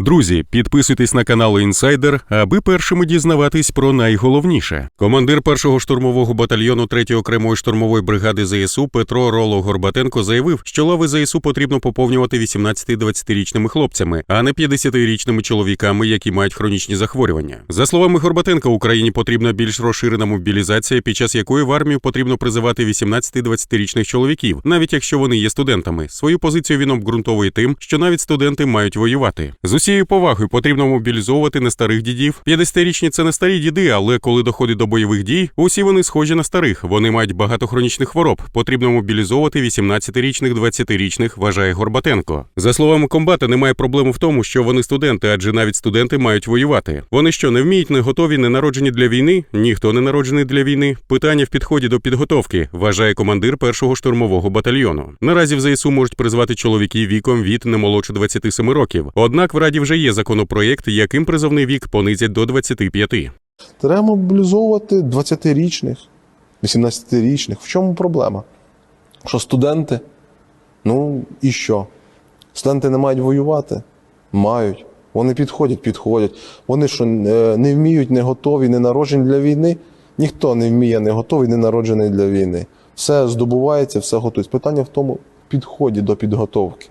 Друзі, підписуйтесь на канал Інсайдер, аби першими дізнаватись про найголовніше. Командир першого штурмового батальйону 3-ї окремої штурмової бригади ЗСУ Петро Роло Горбатенко заявив, що лави ЗСУ потрібно поповнювати 18-20-річними хлопцями, а не 50-річними чоловіками, які мають хронічні захворювання. За словами Горбатенка, Україні потрібна більш розширена мобілізація, під час якої в армію потрібно призивати 18-20-річних чоловіків, навіть якщо вони є студентами. Свою позицію він обґрунтовує тим, що навіть студенти мають воювати. З усією повагою потрібно мобілізовувати не старих дідів. 50-річні – це не старі діди, але коли доходить до бойових дій, усі вони схожі на старих. Вони мають багато хронічних хвороб. Потрібно мобілізовувати 18-річних, 20-річних, вважає Горбатенко. За словами комбата, немає проблеми в тому, що вони студенти, адже навіть студенти мають воювати. Вони що не вміють, не готові, не народжені для війни? Ніхто не народжений для війни. Питання в підході до підготовки, вважає командир першого штурмового батальйону. Наразі в ЗСУ можуть призвати чоловіків віком від не молодше 27 років. Однак в раді вже є законопроєкт, яким призовний вік понизять до 25. Треба мобілізовувати 20-річних, 18-річних. В чому проблема? Що студенти? Ну і що? Студенти не мають воювати? Мають. Вони підходять, підходять. Вони що, е, не вміють, не готові, не народжені для війни? Ніхто не вміє, не готовий, не народжений для війни. Все здобувається, все готується. Питання в тому підході до підготовки.